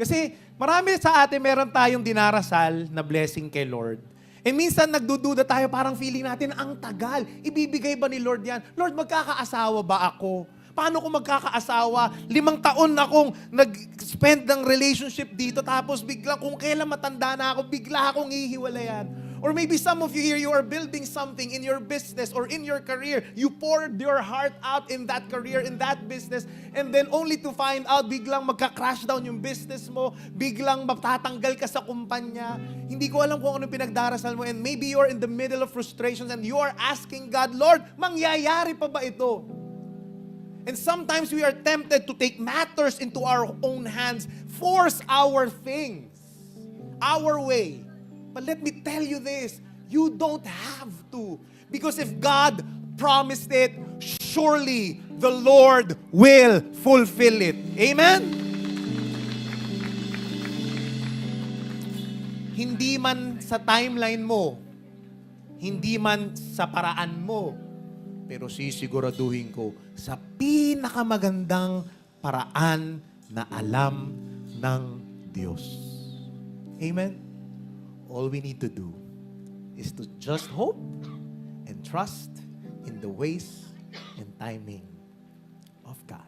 Kasi marami sa atin meron tayong dinarasal na blessing kay Lord. And minsan nagdududa tayo, parang feeling natin, ang tagal. Ibibigay ba ni Lord yan? Lord, magkakaasawa ba ako? Paano kung magkakaasawa? Limang taon akong nag-spend ng relationship dito, tapos biglang kung kailan matanda na ako, bigla akong hihiwalayan. Or maybe some of you here, you are building something in your business or in your career. You poured your heart out in that career, in that business, and then only to find out, biglang magka-crash down yung business mo, biglang magtatanggal ka sa kumpanya. Hindi ko alam kung ano pinagdarasal mo, and maybe you're in the middle of frustrations and you are asking God, Lord, mangyayari pa ba ito? And sometimes we are tempted to take matters into our own hands, force our things, our way. But let me tell you this you don't have to. Because if God promised it, surely the Lord will fulfill it. Amen? Hindi man sa timeline mo, hindi man sa paraan mo, pero sisiguraduhin ko sa pinakamagandang paraan na alam ng Diyos. Amen? All we need to do is to just hope and trust in the ways and timing of God.